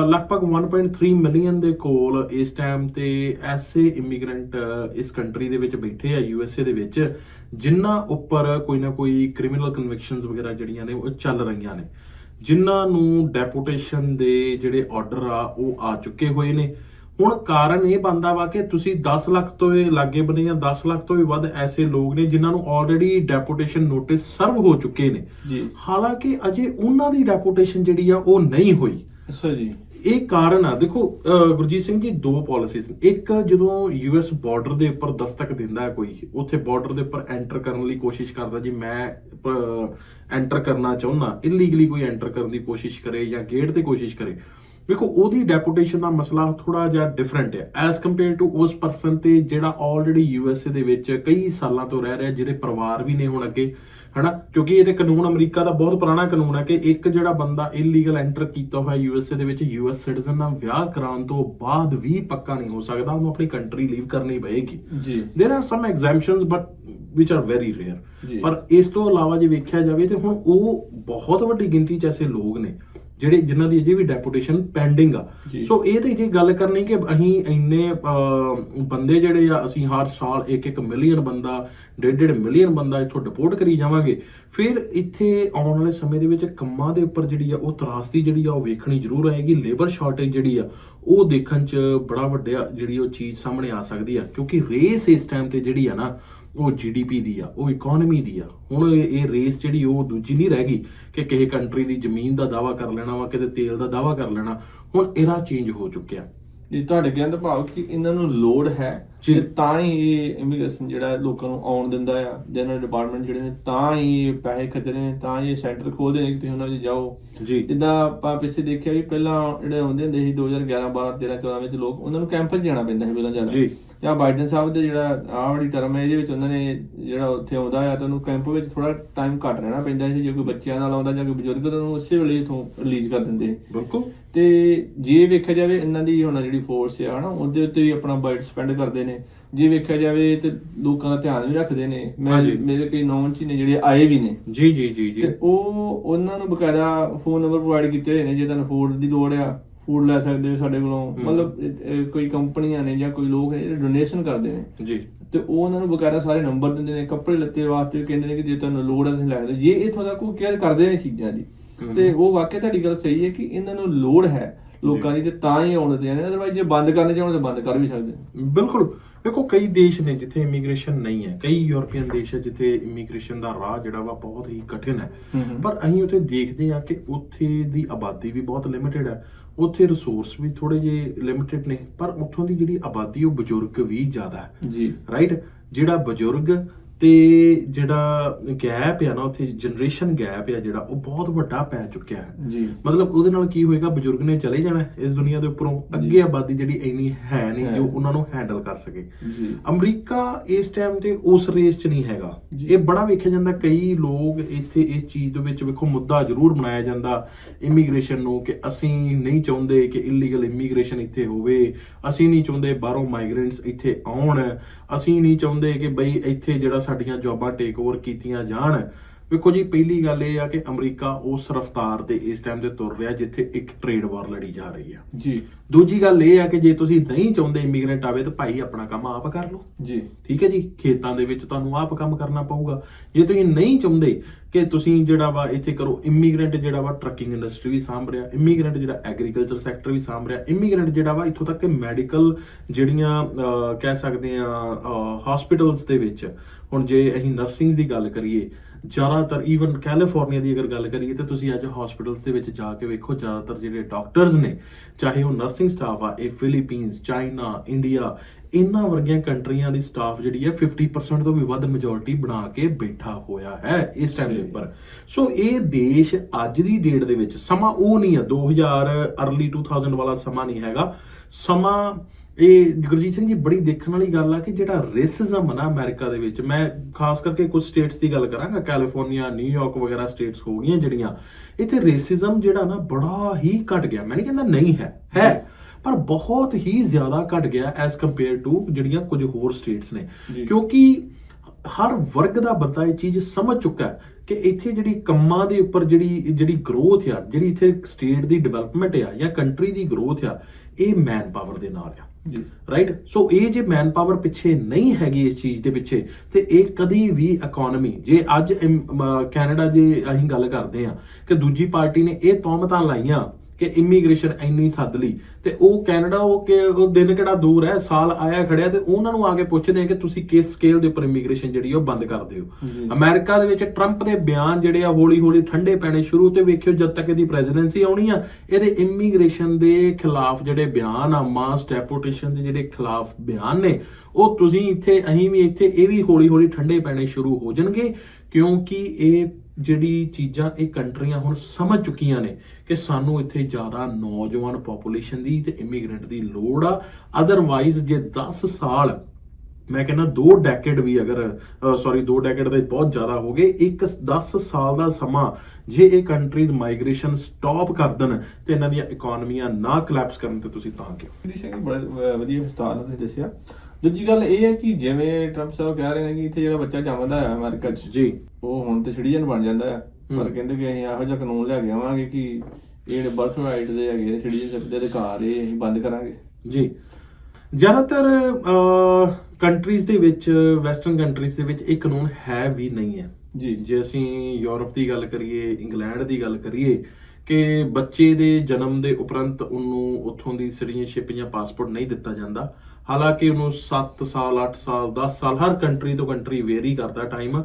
ਲਗਭਗ 1.3 ਮਿਲੀਅਨ ਦੇ ਕੋਲ ਇਸ ਟਾਈਮ ਤੇ ਐਸੇ ਇਮੀਗ੍ਰੈਂਟ ਇਸ ਕੰਟਰੀ ਦੇ ਵਿੱਚ ਬੈਠੇ ਆ ਯੂਐਸਏ ਦੇ ਵਿੱਚ ਜਿਨ੍ਹਾਂ ਉੱਪਰ ਕੋਈ ਨਾ ਕੋਈ ਕ੍ਰਿਮੀਨਲ ਕਨਵਿਕਸ਼ਨਸ ਵਗੈਰਾ ਜਿਹੜੀਆਂ ਨੇ ਉਹ ਚੱਲ ਰਹੀਆਂ ਨੇ। ਜਿਨ੍ਹਾਂ ਨੂੰ ਡੈਪੋਟੇਸ਼ਨ ਦੇ ਜਿਹੜੇ ਆਰਡਰ ਆ ਉਹ ਆ ਚੁੱਕੇ ਹੋਏ ਨੇ। ਹੁਣ ਕਾਰਨ ਇਹ ਬੰਦਾ ਵਾ ਕਿ ਤੁਸੀਂ 10 ਲੱਖ ਤੋਂ ਇਹ ਲਾਗੇ ਬਨੇ ਜਾਂ 10 ਲੱਖ ਤੋਂ ਵੀ ਵੱਧ ਐਸੇ ਲੋਕ ਨੇ ਜਿਨ੍ਹਾਂ ਨੂੰ ਆਲਰੇਡੀ ਡੈਪੂਟੇਸ਼ਨ ਨੋਟਿਸ ਸਰਵ ਹੋ ਚੁੱਕੇ ਨੇ। ਜੀ। ਹਾਲਾਂਕਿ ਅਜੇ ਉਹਨਾਂ ਦੀ ਡੈਪੂਟੇਸ਼ਨ ਜਿਹੜੀ ਆ ਉਹ ਨਹੀਂ ਹੋਈ। ਅੱਛਾ ਜੀ। ਇਹ ਕਾਰਨ ਆ ਦੇਖੋ ਗੁਰਜੀਤ ਸਿੰਘ ਜੀ ਦੋ ਪਾਲਿਸੀਜ਼ ਇੱਕ ਜਦੋਂ ਯੂਐਸ ਬਾਰਡਰ ਦੇ ਉੱਪਰ ਦਸਤਕ ਦਿੰਦਾ ਹੈ ਕੋਈ ਉੱਥੇ ਬਾਰਡਰ ਦੇ ਉੱਪਰ ਐਂਟਰ ਕਰਨ ਲਈ ਕੋਸ਼ਿਸ਼ ਕਰਦਾ ਜੀ ਮੈਂ ਐਂਟਰ ਕਰਨਾ ਚਾਹੁੰਦਾ ਇਲੀਗਲੀ ਕੋਈ ਐਂਟਰ ਕਰਨ ਦੀ ਕੋਸ਼ਿਸ਼ ਕਰੇ ਜਾਂ ਗੇਟ ਤੇ ਕੋਸ਼ਿਸ਼ ਕਰੇ। ਵੇਖੋ ਉਹਦੀ ਡੈਪੂਟੇਸ਼ਨ ਦਾ ਮਸਲਾ ਥੋੜਾ ਜਿਹਾ ਡਿਫਰੈਂਟ ਹੈ ਐਸ ਕੰਪੇਅਰ ਟੂ ਉਸ ਪਰਸਨ ਤੇ ਜਿਹੜਾ ਆਲਰੇਡੀ ਯੂਐਸਏ ਦੇ ਵਿੱਚ ਕਈ ਸਾਲਾਂ ਤੋਂ ਰਹਿ ਰਿਹਾ ਜਿਹਦੇ ਪਰਿਵਾਰ ਵੀ ਨੇ ਹੁਣ ਅੱਗੇ ਹਨਾ ਕਿਉਂਕਿ ਇਹ ਤੇ ਕਾਨੂੰਨ ਅਮਰੀਕਾ ਦਾ ਬਹੁਤ ਪੁਰਾਣਾ ਕਾਨੂੰਨ ਹੈ ਕਿ ਇੱਕ ਜਿਹੜਾ ਬੰਦਾ ਇਲੀਗਲ ਐਂਟਰ ਕੀਤਾ ਹੋਇਆ ਯੂਐਸਏ ਦੇ ਵਿੱਚ ਯੂਐਸ ਸਿਟੀਜ਼ਨ ਨਾਲ ਵਿਆਹ ਕਰਾਉਣ ਤੋਂ ਬਾਅਦ ਵੀ ਪੱਕਾ ਨਹੀਂ ਹੋ ਸਕਦਾ ਉਹਨੂੰ ਆਪਣੀ ਕੰਟਰੀ ਲੀਵ ਕਰਨੀ ਪਏਗੀ ਜੀ there are some exemptions but which are very rare ਜੀ। ਪਰ ਇਸ ਤੋਂ ਇਲਾਵਾ ਜੇ ਵੇਖਿਆ ਜਾਵੇ ਤੇ ਹੁਣ ਉਹ ਬਹੁਤ ਵੱਡੀ ਗਿਣਤੀ ਚ ਐਸੇ ਲੋਕ ਨੇ ਜਿਹੜੇ ਜਿਨ੍ਹਾਂ ਦੀ ਅਜੇ ਵੀ ਡੈਪੂਟੇਸ਼ਨ ਪੈਂਡਿੰਗ ਆ। ਸੋ ਇਹ ਤੇ ਜੇ ਗੱਲ ਕਰਨੀ ਕਿ ਅਸੀਂ ਇੰਨੇ ਬੰਦੇ ਜਿਹੜੇ ਆ ਅਸੀਂ ਹਰ ਸਾਲ 1-1 ਮਿਲੀਅਨ ਬੰਦਾ 1.5 ਮਿਲੀਅਨ ਬੰਦਾ ਇੱਥੋਂ ਡਿਪੋਰਟ ਕਰੀ ਜਾਵਾਂਗੇ। ਫਿਰ ਇੱਥੇ ਆਉਣ ਵਾਲੇ ਸਮੇਂ ਦੇ ਵਿੱਚ ਕੰਮਾਂ ਦੇ ਉੱਪਰ ਜਿਹੜੀ ਆ ਉਹ ਤਰਾਸਦੀ ਜਿਹੜੀ ਆ ਉਹ ਵੇਖਣੀ ਜ਼ਰੂਰ ਆਏਗੀ। ਲੇਬਰ ਸ਼ਾਰਟੇਜ ਜਿਹੜੀ ਆ ਉਹ ਦੇਖਣ ਚ ਬੜਾ ਵੱਡਾ ਜਿਹੜੀ ਉਹ ਚੀਜ਼ ਸਾਹਮਣੇ ਆ ਸਕਦੀ ਆ। ਕਿਉਂਕਿ ਰੇਸ ਇਸ ਟਾਈਮ ਤੇ ਜਿਹੜੀ ਆ ਨਾ ਉਹ ਜੀਡੀਪੀ ਦੀ ਆ, ਉਹ ਇਕਨੋਮੀ ਦੀ ਆ। ਹੁਣ ਇਹ ਰੇਸ ਜਿਹੜੀ ਉਹ ਦੂਜੀ ਨਹੀਂ ਰਹਿ ਗਈ ਕਿ ਕਿਸੇ ਕੰਟਰੀ ਦੀ ਜ਼ਮੀਨ ਦਾ ਦਾਵਾ ਕਰ ਲੈਣਾ ਵਾ, ਕਿਤੇ ਤੇਲ ਦਾ ਦਾਵਾ ਕਰ ਲੈਣਾ। ਹੁਣ ਇਹਦਾ ਚੇਂਜ ਹੋ ਚੁੱਕਿਆ। ਜੀ, ਤੁਹਾਡੇ ਕਹਿਣ ਦਾ ਭਾਵ ਕਿ ਇਹਨਾਂ ਨੂੰ ਲੋੜ ਹੈ ਤੇ ਤਾਂ ਹੀ ਇਹ ਇਮੀਗ੍ਰੇਸ਼ਨ ਜਿਹੜਾ ਲੋਕਾਂ ਨੂੰ ਆਉਣ ਦਿੰਦਾ ਆ ਜਨਰਲ ਡਿਪਾਰਟਮੈਂਟ ਜਿਹੜੇ ਨੇ ਤਾਂ ਹੀ ਇਹ ਪੈਸੇ ਖਰਚਦੇ ਨੇ ਤਾਂ ਹੀ ਇਹ ਸੈਂਟਰ ਖੋਲਦੇ ਨੇ ਕਿ ਤੁਸੀਂ ਉਹਨਾਂ ਵਿੱਚ ਜਾਓ। ਜੀ। ਜਿੱਦਾਂ ਆਪਾਂ ਪਿੱਛੇ ਦੇਖਿਆ ਵੀ ਪਹਿਲਾਂ ਜਿਹੜੇ ਆਉਂਦੇ ਹੁੰਦੇ ਸੀ 2011 12 13 14 ਵਿੱਚ ਲੋਕ ਉਹਨਾਂ ਨੂੰ ਕੈਂਪ 'ਚ ਜਾਣਾ ਪੈਂਦਾ ਸੀ ਪਹਿਲਾਂ ਜ਼ਿਆਦਾ। ਜੀ। ਜਾਂ ਬਾਈਡਨ ਸਾਹਿਬ ਦੇ ਜਿਹੜਾ ਆਹ ਵਾਲੀ ਟਰਮ ਹੈ ਇਹਦੇ ਵਿੱਚ ਉਹਨਾਂ ਨੇ ਜਿਹੜਾ ਉੱਥੇ ਆਉਂਦਾ ਆ ਤਾਂ ਉਹਨੂੰ ਕੈਂਪ ਵਿੱਚ ਥੋੜਾ ਟਾਈਮ ਘੱਟ ਰਹਿਣਾ ਪੈਂਦਾ ਸੀ ਜੇ ਕੋਈ ਬੱਚਿਆਂ ਨਾਲ ਆਉਂਦਾ ਜਾਂ ਕੋਈ ਬਜ਼ੁਰਗ ਤਾਂ ਉਹਨੂੰ ਉਸੇ ਵੇਲੇ ਇਥੋਂ ਰਿਲੀਜ਼ ਕਰ ਦਿੰਦੇ ਬਿਲਕੁਲ। ਤੇ ਜੇ ਵੇਖਿਆ ਜਾਵੇ ਇਹਨਾਂ ਦੀ ਹੁਣ ਜਿਹੜੀ ਫੋਰਸ ਆ ਹਨਾ ਉਹਦੇ ਉੱਤੇ ਵੀ ਆਪਣਾ ਬਜਟ ਸਪੈਂਡ ਕਰਦੇ ਨੇ। ਜੇ ਵੇਖਿਆ ਜਾਵੇ ਤੇ ਲੋਕਾਂ ਦਾ ਧਿਆਨ ਵੀ ਰੱਖਦੇ ਨੇ। ਮੈਂ ਹਾਂਜੀ। ਮੇਰੇ ਕਈ ਨੌਨ ਚ ਨੇ ਜਿਹੜੇ ਆਏ ਵੀ ਨੇ। ਜੀ ਜੀ ਜੀ ਜੀ। ਤੇ ਉਹ ਉਹਨਾਂ ਨੂੰ ਬਕਾਇਦਾ ਫੋਨ ਨੰਬਰ ਪ੍ਰੋਵਾਈਡ ਕੀਤੇ ਹੋਏ ਨੇ। ਜੇ ਤੁਹਾਨੂੰ ਫੂਡ ਦੀ ਲੋੜ ਆ ਫੂਡ ਲੈ ਸਕਦੇ ਹੋ ਸਾਡੇ ਕੋਲੋਂ। ਹਮ। ਮਤਲਬ ਇਹ- ਇਹ ਕੋਈ ਕੰਪਨੀਆਂ ਨੇ ਜਾਂ ਕੋਈ ਲੋਕ ਨੇ ਜਿਹੜੇ ਡੋਨੇਸ਼ਨ ਕਰਦੇ ਨੇ। ਜੀ। ਤੇ ਉਹ ਉਹਨਾਂ ਨੂੰ ਬਕਾਇਦਾ ਸਾਰੇ ਨੰਬਰ ਦਿੰਦੇ ਨੇ ਕੱਪੜੇ ਲੱਤੇ ਵਾਸਤੇ ਵੀ ਕਹਿੰਦੇ ਨੇ ਕਿ ਜੇ ਤੁਹਾਨੂੰ ਲੋੜ ਹੈ ਤੁਸੀਂ ਲੈ ਲਓ ਜੇ ਇਥੋਂ ਦਾ ਕੋਈ ਕੇਅਰ ਕਰਦੇ ਨੇ ਚੀਜ਼ਾਂ ਦੀ ਹਮ। ਤੇ ਉਹ ਵਾਕਿਆ ਤੁਹਾਡੀ ਗੱਲ ਸਹੀ ਹੈ ਕਿ ਇਹਨਾਂ ਨੂੰ ਲੋੜ ਹੈ। ਲੋਕਾਂ ਦੀ ਤੇ ਤਾਂ ਹੀ ਆਉਣ ਦਿੰਦੇ ਨੇ ਅਦਰਵਾਈਜ਼ ਜੇ ਬੰਦ ਕਰਨੇ ਚਾਹਣ ਤਾਂ ਬੰਦ ਕਰ ਵੀ ਸਕਦੇ ਬਿਲਕੁਲ। ਵੇਖੋ ਕਈ ਦੇਸ਼ ਨੇ ਜਿੱਥੇ ਇਮੀਗ੍ਰੇਸ਼ਨ ਨਹੀਂ ਹੈ ਕਈ ਯੂਰਪੀਅਨ ਦੇਸ਼ ਹੈ ਜਿੱਥੇ ਇਮੀਗ੍ਰੇਸ਼ਨ ਦਾ ਰਾਹ ਜਿਹੜਾ ਵਾ ਬਹੁਤ ਹੀ ਕਠਿਨ ਹੈ। ਪਰ ਅਸੀਂ ਉੱਥੇ ਦੇਖਦੇ ਆ ਕਿ ਉੱਥੇ ਦੀ ਆਬਾਦੀ ਵੀ ਬਹੁਤ ਲਿਮਿਟਿਡ ਹੈ। ਉੱਥੇ ਰਿਸੋਰਸ ਵੀ ਥੋੜੇ ਜਿਹੇ ਲਿਮਿਟਿਡ ਨੇ ਪਰ ਉੱਥੋਂ ਦੀ ਜਿਹੜੀ ਆਬਾਦੀ ਉਹ ਬਜ਼ੁਰਗ ਵੀ ਜ਼ਿਆਦਾ ਹੈ। ਜੀ। ਰਾਈਟ ਜਿਹੜਾ ਬਜ਼ੁਰਗ ਤੇ ਜਿਹੜਾ ਗੈਪ ਆ ਨਾ ਉੱਥੇ ਜਨਰੇਸ਼ਨ ਗੈਪ ਆ ਜਿਹੜਾ ਉਹ ਬਹੁਤ ਵੱਡਾ ਪੈ ਚੁੱਕਿਆ ਹੈ। ਜੀ। ਮਤਲਬ ਉਹਦੇ ਨਾਲ ਕੀ ਹੋਏਗਾ ਬਜ਼ੁਰਗ ਨੇ ਚਲੇ ਜਾਣਾ ਹੈ ਇਸ ਦੁਨੀਆ ਦੇ ਉੱਪਰੋਂ ਅੱਗੇ ਆਬਾਦੀ ਜਿਹੜੀ ਇੰਨੀ ਹੈ ਨਹੀਂ ਹੈ। ਜੋ ਉਹਨਾਂ ਨੂੰ ਹੈਂਡਲ ਕਰ ਸਕੇ। ਜੀ। ਅਮਰੀਕਾ ਇਸ ਟਾਈਮ ਤੇ ਉਸ ਰੇਸ 'ਚ ਨਹੀਂ ਹੈਗਾ। ਇਹ ਬੜਾ ਵੇਖਿਆ ਜਾਂਦਾ ਕਈ ਲੋਕ ਇੱਥੇ ਇਸ ਚੀਜ਼ ਦੇ ਵਿੱਚ ਵੇਖੋ ਮੁੱਦਾ ਜ਼ਰੂਰ ਬਣਾਇਆ ਜਾਂਦਾ ਇਮੀਗ੍ਰੇਸ਼ਨ ਨੂੰ ਕਿ ਅਸੀਂ ਨਹੀਂ ਚਾਹੁੰਦੇ ਕਿ ਇਲੀਗਲ ਇਮੀਗ੍ਰੇਸ਼ਨ ਇੱਥੇ ਹੋਵੇ ਅਸੀਂ ਨਹੀਂ ਚਾਹੁੰਦੇ ਬਾਹਰੋਂ ਮਾਈਗ੍ਰੈਂਟਸ ਇੱਥੇ ਆਉਣ। ਅਸੀਂ ਨਹੀਂ ਚਾਹੁੰਦੇ ਕਿ ਬਈ ਇੱਥੇ ਜਿਹੜਾ ਸਾਡੀਆਂ ਜੌਬਾਂ ਟੇਕ ਓਵਰ ਕੀਤੀਆਂ ਜਾਣ ਵੇਖੋ ਜੀ ਪਹਿਲੀ ਗੱਲ ਇਹ ਆ ਕਿ ਅਮਰੀਕਾ ਉਸ ਰਫ਼ਤਾਰ ਤੇ ਇਸ ਟਾਈਮ ਤੇ ਤੁਰ ਰਿਹਾ ਜਿੱਥੇ ਇੱਕ ਟ੍ਰੇਡ ਵਾਰ ਲੜੀ ਜਾ ਰਹੀ ਆ। ਜੀ। ਦੂਜੀ ਗੱਲ ਇਹ ਆ ਕਿ ਜੇ ਤੁਸੀਂ ਨਹੀਂ ਚਾਹੁੰਦੇ ਇਮੀਗ੍ਰੈਂਟ ਆਵੇ ਤਾਂ ਭਾਈ ਆਪਣਾ ਕੰਮ ਆਪ ਕਰ ਲਓ। ਜੀ। ਠੀਕ ਹੈ ਜੀ ਖੇਤਾਂ ਦੇ ਵਿੱਚ ਤੁਹਾਨੂੰ ਆਪ ਕੰਮ ਕਰਨਾ ਪਊਗਾ। ਜੇ ਤੁਸੀਂ ਨਹੀਂ ਚਾਹੁੰਦੇ ਕਿ ਤੁਸੀਂ ਜਿਹੜਾ ਵਾ ਇੱਥੇ ਕਰੋ ਇਮੀਗ੍ਰੈਂਟ ਜਿਹੜਾ ਵਾ ਟਰੱਕਿੰਗ ਇੰਡਸਟਰੀ ਵੀ ਸਾਂਭ ਰਿਹਾ ਇਮੀਗ੍ਰੈਂਟ ਜਿਹੜਾ ਐਗਰੀਕਲਚਰ ਸੈਕਟਰ ਵੀ ਸਾਂਭ ਰਿਹਾ ਇਮੀਗ੍ਰੈਂਟ ਜਿਹੜਾ ਵਾ ਇੱਥੋਂ ਤੱਕ ਕਿ ਮੈਡੀਕਲ ਜਿਹੜੀਆਂ ਕਹਿ ਸਕਦੇ ਆ ਹਸਪੀਟਲਸ ਦੇ ਵਿੱਚ। ਹੁਣ ਜੇ ਅਸੀਂ ਨਰਸਿੰਗ ਦੀ ਗੱਲ ਕਰੀਏ ਜ਼ਿਆਦਾਤਰ ਈਵਨ ਕੈਲੀਫੋਰਨੀਆ ਦੀ ਅਗਰ ਗੱਲ ਕਰੀਏ ਤਾਂ ਤੁਸੀਂ ਅੱਜ ਹਸਪੀਟਲਸ ਦੇ ਵਿੱਚ ਜਾ ਕੇ ਵੇਖੋ ਜ਼ਿਆਦਾਤਰ ਜਿਹੜੇ ਡਾਕਟਰਸ ਨੇ ਚਾਹੇ ਉਹ ਨਰਸਿੰਗ ਸਟਾਫ ਆ ਇਹ ਫਿਲੀਪੀਨਸ ਚਾਈਨਾ ਇੰਡੀਆ ਇਹਨਾਂ ਵਰਗੀਆਂ ਕੰਟਰੀਆਂ ਦੀ ਸਟਾਫ ਜਿਹੜੀ ਹੈ 50% ਤੋਂ ਵੀ ਵੱਧ ਮੈਜੋਰਿਟੀ ਬਣਾ ਕੇ ਬੈਠਾ ਹੋਇਆ ਹੈ ਇਸ ਟਾਈਮ ਦੇ ਉੱਪਰ। ਸੋ ਇਹ ਦੇਸ਼ ਅੱਜ ਦੀ ਡੇਟ ਦੇ ਵਿੱਚ ਸਮਾਂ ਉਹ ਨਹੀਂ ਹੈ 2000 ਅਰਲੀ 2000 ਵਾਲਾ ਸਮਾਂ ਨਹੀਂ ਹੈਗਾ। ਸਮਾਂ ਇਹ ਗੁਰਜੀਤ ਸਿੰਘ ਜੀ ਬੜੀ ਦੇਖਣ ਵਾਲੀ ਗੱਲ ਆ ਕਿ ਜਿਹੜਾ ਰੇਸਿਜ਼ਮ ਹੈ ਨਾ ਅਮਰੀਕਾ ਦੇ ਵਿੱਚ ਮੈਂ ਖਾਸ ਕਰਕੇ ਕੁਝ ਸਟੇਟਸ ਦੀ ਗੱਲ ਕਰਾਂਗਾ ਕੈਲੀਫੋਰਨੀਆ ਨਿਊਯਾਰਕ ਵਗੈਰਾ ਸਟੇਟਸ ਹੋ ਗਈਆਂ ਜਿਹੜੀਆਂ ਇੱਥੇ ਰੇਸਿਜ਼ਮ ਜਿਹੜਾ ਨਾ ਬੜਾ ਹੀ ਘਟ ਗਿਆ। ਮੈਂ ਨਹੀਂ ਕਹਿੰਦਾ ਨਹੀਂ ਹੈ ਹੈ ਪਰ ਬਹੁਤ ਹੀ ਜ਼ਿਆਦਾ ਘਟ ਗਿਆ ਐਸ ਕੰਪੇਅਰ ਟੂ ਜਿਹੜੀਆਂ ਕੁਝ ਹੋਰ ਸਟੇਟਸ ਨੇ। ਕਿਉਂਕਿ ਹਰ ਵਰਗ ਦਾ ਬੰਦਾ ਇਹ ਚੀਜ਼ ਸਮਝ ਚੁੱਕਾ ਹੈ ਕਿ ਇੱਥੇ ਜਿਹੜੀ ਕੰਮਾਂ ਦੇ ਉੱਪਰ ਜਿਹੜੀ ਜਿਹੜੀ ਗਰੋਥ ਆ ਜਿਹੜੀ ਇੱਥੇ ਸਟੇਟ ਦੀ ਡਿਵੈਲਪਮੈਂਟ ਆ ਜਾਂ ਕੰਟਰੀ ਦੀ ਗਰੋਥ ਆ ਇਹ ਮੈਨ ਪਾਵਰ ਦੇ ਨਾਲ ਆ। ਜੀ। ਰਾਈਟ ਸੋ ਇਹ ਜੇ ਮੈਨ ਪਾਵਰ ਪਿੱਛੇ ਨਹੀਂ ਹੈਗੀ ਇਸ ਚੀਜ਼ ਦੇ ਪਿੱਛੇ, ਤੇ ਇਹ ਕਦੀ ਵੀ ਇਕਨੋਮੀ ਜੇ ਅੱਜ ਕੈਨੇਡਾ ਦੀ ਅਸੀਂ ਗੱਲ ਕਰਦੇ ਆ ਕਿ ਦੂਜੀ ਪਾਰਟੀ ਨੇ ਇਹ ਤੌਮਤਾਂ ਲਾਈਆਂ ਕਿ ਇਮੀਗ੍ਰੇਸ਼ਨ ਇੰਨੀ ਸੱਦ ਲਈ ਤੇ ਉਹ ਕੈਨੇਡਾ ਉਹ ਕਿ ਉਹ ਦਿਨ ਕਿਹੜਾ ਦੂਰ ਹੈ ਸਾਲ ਆਇਆ ਖੜਿਆ ਤੇ ਉਹਨਾਂ ਨੂੰ ਆ ਕੇ ਪੁੱਛਦੇ ਆ ਕਿ ਤੁਸੀਂ ਕਿਸ ਸਕੇਲ ਦੇ ਉੱਪਰ ਇਮੀਗ੍ਰੇਸ਼ਨ ਜਿਹੜੀ ਉਹ ਬੰਦ ਕਰ ਦਿਓ। ਅਮਰੀਕਾ ਦੇ ਵਿੱਚ ਟਰੰਪ ਦੇ ਬਿਆਨ ਜਿਹੜੇ ਆ ਹੌਲੀ ਹੌਲੀ ਠੰਡੇ ਪੈਣੇ ਸ਼ੁਰੂ ਤੇ ਵੇਖਿਓ ਜਦ ਤੱਕ ਇਹਦੀ ਪ੍ਰੈਜ਼ੀਡੈਂਸੀ ਆਉਣੀ ਆ ਇਹਦੇ ਇਮੀਗ੍ਰੇਸ਼ਨ ਦੇ ਖਿਲਾਫ ਜਿਹੜੇ ਬਿਆਨ ਆ ਮਾਸ ਡੈਪੋਟੇਸ਼ਨ ਦੇ ਜਿਹੜੇ ਖਿਲਾਫ ਬਿਆਨ ਨੇ ਉਹ ਤੁਸੀਂ ਇੱਥੇ ਅਸੀਂ ਵੀ ਇੱਥੇ ਇਹ ਵੀ ਹੌਲੀ ਹੌਲੀ ਠੰਡੇ ਪੈਣੇ ਸ਼ੁਰੂ ਹੋ ਜਾਣਗੇ ਕਿਉਂਕਿ ਇਹ ਜਿਹੜੀ ਚੀਜ਼ਾਂ ਇਹ ਕੰਟਰੀਆਂ ਹੁਣ ਸਮਝ ਚੁੱਕੀਆਂ ਨੇ ਕਿ ਸਾਨੂੰ ਇੱਥੇ ਜ਼ਿਆਦਾ ਨੌਜਵਾਨ ਪੋਪੂਲੇਸ਼ਨ ਦੀ ਤੇ ਇਮੀਗ੍ਰੈਂਟ ਦੀ ਲੋੜ ਆ। ਅਦਰਵਾਈਜ਼ ਜੇ 10 ਸਾਲ, ਮੈਂ ਕਹਿੰਦਾ ਦੋ ਡੈਕੇਡ ਵੀ ਅਗਰ ਸੌਰੀ ਦੋ ਡੈਕੇਡ ਦੇ ਬਹੁਤ ਜ਼ਿਆਦਾ ਹੋ ਗਏ, ਇੱਕ 10 ਸਾਲ ਦਾ ਸਮਾਂ ਜੇ ਇਹ ਕੰਟਰੀਜ਼ ਮਾਈਗ੍ਰੇਸ਼ਨ ਸਟਾਪ ਕਰ ਦੇਣ ਤੇ ਇਹਨਾਂ ਦੀਆਂ ਇਕਨੋਮੀਆਂ ਨਾ ਕੋਲੈਪਸ ਕਰਨ ਤੇ ਤੁਸੀਂ ਤਾਂ ਕਿਉਂ? ਜੀ ਸਿੰਘ ਬੜਾ ਵਧੀਆ ਵਿਸਤਾਰ ਨਾਲ ਤੁਸੀਂ ਦੱਸਿਆ। ਦੂਜੀ ਗੱਲ ਇਹ ਹੈ ਕਿ ਜਿਵੇਂ ਟਰੰਪ ਸਾਹਿਬ ਕਹਿ ਰਹੇ ਨੇ ਕਿ ਇੱਥੇ ਜਿਹੜਾ ਬੱਚਾ ਜੰਮਦਾ ਹੈ ਅਮਰੀਕਾ 'ਚ ਜੀ। ਉਹ ਹੁਣ ਤੇ ਸਿਟੀਜ਼ਨ ਬਣ ਜਾਂਦਾ ਹੈ। ਪਰ। ਕਹਿੰਦੇ ਕਹਿੰਦੇ ਕਿ ਅਸੀਂ ਇਹੋ ਜਿਹਾ ਕਾਨੂੰਨ ਲੈ ਕੇ ਆਵਾਂਗੇ ਕਿ ਇਹ ਜਿਹੜੇ ਬਰਥ ਰਾਈਟ ਦੇ ਹੈਗੇ ਸਿਟੀਜ਼ਨਸ਼ਿਪ ਦੇ ਅਧਿਕਾਰ ਇਹ ਅਸੀਂ ਬੰਦ ਕਰਾਂਗੇ। ਜੀ। ਜ਼ਿਆਦਾਤਰ ਕੰਟਰੀਜ਼ ਦੇ ਵਿੱਚ ਵੈਸਟਰਨ ਕੰਟਰੀਜ਼ ਦੇ ਵਿੱਚ ਇਹ ਕਾਨੂੰਨ ਹੈ ਵੀ ਨਹੀਂ ਹੈ। ਜੀ। ਜੇ ਅਸੀਂ ਯੂਰਪ ਦੀ ਗੱਲ ਕਰੀਏ ਇੰਗਲੈਂਡ ਦੀ ਗੱਲ ਕਰੀਏ ਕਿ ਬੱਚੇ ਦੇ ਜਨਮ ਦੇ ਉਪਰੰਤ ਉਹਨੂੰ ਉੱਥੋਂ ਦੀ ਸਿਟੀਜ਼ਨਸ਼ਿਪ ਜਾਂ ਪਾਸਪੋਰਟ ਨਹੀਂ ਦਿੱਤਾ ਜਾਂਦਾ। ਹਾਲਾਂਕਿ ਉਹਨੂੰ 7 ਸਾਲ 8 ਸਾਲ 10 ਸਾਲ ਹਰ ਕੰਟਰੀ ਤੋਂ ਕੰਟਰੀ ਵੇਰੀ ਕਰਦਾ ਟਾਈਮ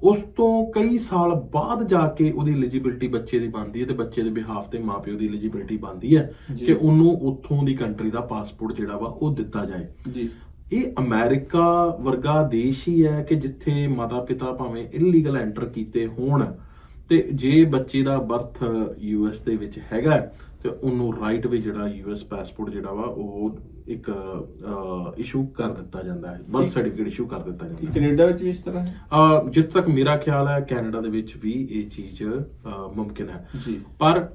ਉਸ ਤੋਂ ਕਈ ਸਾਲ ਬਾਅਦ ਜਾ ਕੇ ਉਹਦੀ ਐਲੀਜੀਬਿਲਟੀ ਬੱਚੇ ਦੀ ਬਣਦੀ ਹੈ ਤੇ ਬੱਚੇ ਦੇ ਬਿਹਾਫ ਤੇ ਮਾਪਿਓ ਦੀ ਐਲੀਜੀਬਿਲਟੀ ਬਣਦੀ ਹੈ। ਕਿ ਉਹਨੂੰ ਉੱਥੋਂ ਦੀ ਕੰਟਰੀ ਦਾ ਪਾਸਪੋਰਟ ਜਿਹੜਾ ਵਾ ਉਹ ਦਿੱਤਾ ਜਾਏ। ਜੀ। ਇਹ ਅਮਰੀਕਾ ਵਰਗਾ ਦੇਸ਼ ਹੀ ਹੈ ਕਿ ਜਿੱਥੇ ਮਾਤਾ ਪਿਤਾ ਭਾਵੇਂ ਇਲੀਗਲ ਐਂਟਰ ਕੀਤੇ ਹੋਣ ਤੇ ਜੇ ਬੱਚੇ ਦਾ ਬਰਥ ਯੂਐਸ ਦੇ ਵਿੱਚ ਹੈਗਾ ਤੇ ਉਹਨੂੰ ਰਾਈਟ ਵੀ ਜਿਹੜਾ ਯੂਐਸ ਪਾਸਪੋਰਟ ਜਿਹੜਾ ਵਾ ਉਹ ਇੱਕ ਇਸ਼ੂ ਕਰ ਦਿੱਤਾ ਜਾਂਦਾ ਹੈ। ਬਰਥ ਸਰਟੀਫਿਕੇਟ ਇਸ਼ੂ ਕਰ ਦਿੱਤਾ ਜਾਂਦਾ ਹੈ। ਕੈਨੇਡਾ ਵਿੱਚ ਵੀ ਇਸ ਤਰ੍ਹਾਂ ਹੈ? ਜਿੱਥੇ ਤੱਕ ਮੇਰਾ ਖਿਆਲ ਹੈ ਕੈਨੇਡਾ ਦੇ ਵਿੱਚ ਵੀ ਇਹ ਚੀਜ਼ ਮੁਮਕਿਨ ਹੈ। ਜੀ। ਪਰ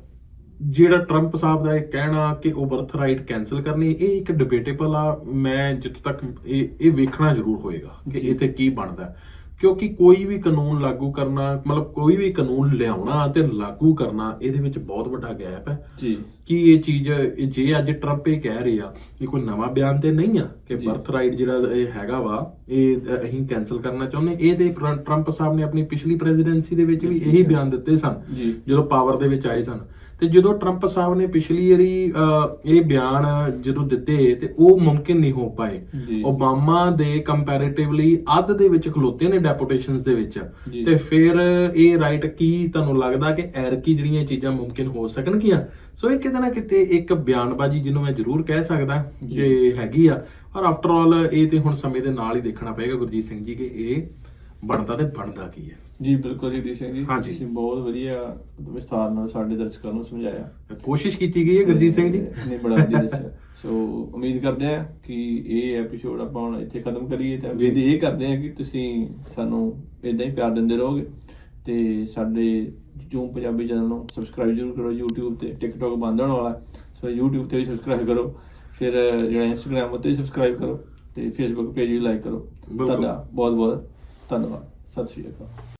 ਜਿਹੜਾ ਟਰੰਪ ਸਾਹਿਬ ਦਾ ਇਹ ਕਹਿਣਾ ਕਿ ਉਹ ਬਰਥ ਰਾਈਟ ਕੈਨਸਲ ਕਰਨੀ ਇਹ ਇੱਕ ਡਿਬੇਟੇਬਲ ਆ। ਮੈਂ ਜਿੱਥੇ ਤੱਕ ਇਹ ਇਹ ਵੇਖਣਾ ਜ਼ਰੂਰ ਹੋਏਗਾ ਕਿ। ਇੱਥੇ ਕੀ ਬਣਦਾ ਹੈ। ਕਿਉਂਕਿ ਕੋਈ ਵੀ ਕਾਨੂੰਨ ਲਾਗੂ ਕਰਨਾ ਮਤਲਬ ਕੋਈ ਵੀ ਕਾਨੂੰਨ ਲਿਆਉਣਾ ਤੇ ਲਾਗੂ ਕਰਨਾ ਇਹਦੇ ਵਿੱਚ ਬਹੁਤ ਵੱਡਾ ਗੈਪ ਹੈ। ਜੀ। ਕਿ ਇਹ ਚੀਜ਼ ਜੇ ਅੱਜ ਟਰੰਪ ਇਹ ਕਹਿ ਰਹੇ ਆ ਇਹ ਕੋਈ ਨਵਾਂ ਬਿਆਨ ਤੇ ਨਹੀਂ ਆ ਕਿ। ਬਰਥ ਰਾਈਟ ਜਿਹੜਾ ਇਹ ਹੈਗਾ ਵਾ ਇਹ ਅਸੀਂ ਕੈਨਸਲ ਕਰਨਾ ਚਾਹੁੰਦੇ ਇਹ ਤੇ ਟਰ- ਟਰੰਪ ਸਾਹਿਬ ਨੇ ਆਪਣੀ ਪਿਛਲੀ ਪ੍ਰੈਜ਼ੀਡੈਂਸੀ ਦੇ ਵਿੱਚ ਵੀ ਇਹੀ ਬਿਆਨ ਦਿੱਤੇ ਸਨ। ਜਦੋਂ ਪਾਵਰ ਦੇ ਵਿੱਚ ਆਏ ਸਨ। ਤੇ ਜਦੋਂ ਟਰੰਪ ਸਾਹਿਬ ਨੇ ਪਿਛਲੀ ਵਾਰੀ ਇਹ ਬਿਆਨ ਜਦੋਂ ਦਿੱਤੇ ਤੇ ਉਹ ਮੁਮਕਿਨ ਨਹੀਂ ਹੋ ਪਾਏ। ਓਬਾਮਾ ਦੇ ਕੰਪੈਰੀਟਿਵਲੀ ਅੱਧ ਦੇ ਵਿੱਚ ਖਲੋਤੇ ਨੇ ਡੈਪੂਟੇਸ਼ਨਸ ਦੇ ਵਿੱਚ। ਤੇ ਫਿਰ ਇਹ ਰਾਈਟ ਕੀ ਤੁਹਾਨੂੰ ਲੱਗਦਾ ਕਿ ਐਰਕੀ ਜਿਹੜੀਆਂ ਚੀਜ਼ਾਂ ਮੁਮਕਿਨ ਹੋ ਸਕਣਗੀਆਂ ਸੋ ਇਹ ਕਿਤੇ ਨਾ ਕਿਤੇ ਇੱਕ ਬਿਆਨਬਾਜ਼ੀ ਜਿਹਨੂੰ ਮੈਂ ਜ਼ਰੂਰ ਕਹਿ ਸਕਦਾ ਜੀ। ਕਿ ਹੈਗੀ ਆ ਪਰ ਆਫਟਰ ਆਲ ਇਹ ਤੇ ਹੁਣ ਸਮੇਂ ਦੇ ਨਾਲ ਹੀ ਦੇਖਣਾ ਪਏਗਾ ਗੁਰਜੀਤ ਸਿੰਘ ਜੀ ਕਿ ਇਹ ਬਣਦਾ ਤੇ ਬਣਦਾ ਕੀ ਹੈ? ਜੀ ਬਿਲਕੁਲ ਜੀ ਸਿੰਘ ਜੀ। ਹਾਂਜੀ। ਤੁਸੀਂ ਬਹੁਤ ਵਧੀਆ ਵਿਸਤਾਰ ਨਾਲ ਸਾਡੇ ਦਰਸ਼ਕਾਂ ਨੂੰ ਸਮਝਾਇਆ। ਕੋਸ਼ਿਸ਼ ਕੀਤੀ ਗਈ ਹੈ ਗੁਰਜੀਤ ਸਿੰਘ ਜੀ? ਨੇ ਬੜਾ ਵਧੀਆ ਦੱਸਿਆ। ਸੋ ਉਮੀਦ ਕਰਦੇ ਹਾਂ ਕਿ ਇਹ ਐਪੀਸੋਡ ਆਪਾਂ ਹੁਣ ਇੱਥੇ ਖਤਮ ਕਰੀਏ ਤੇ ਉਮੀਦ ਇਹ ਕਰਦੇ ਹਾਂ ਕਿ ਤੁਸੀਂ ਸਾਨੂੰ ਇਦਾਂ ਹੀ ਪਿਆਰ ਦਿੰਦੇ ਰਹੋਗੇ। ਤੇ ਸਾਡੇ ਜੂਮ ਪੰਜਾਬੀ ਚੈਨਲ ਨੂੰ ਸਬਸਕ੍ਰਾਈਬ ਜ਼ਰੂਰ ਕਰੋ YouTube ਤੇ TikTok ਬੰਦ ਹੋਣ ਵਾਲਾ। ਸੋ YouTube ਤੇ ਵੀ ਸਬਸਕ੍ਰਾਈਬ ਕਰੋ। ਫਿਰ ਜਿਹੜਾ Instagram ਉੱਤੇ ਸਬਸਕ੍ਰਾਈਬ ਕਰੋ ਤੇ Facebook ਪੇਜ ਵੀ ਲਾਈਕ ਕਰੋ। ਬਿਲਕੁਲ। ਤੁਹਾਡਾ ਬਹੁਤ ਬਹੁਤ ਧੰਨਵਾਦ ਸਤਿ ਸ਼੍ਰੀ ਅਕਾਲ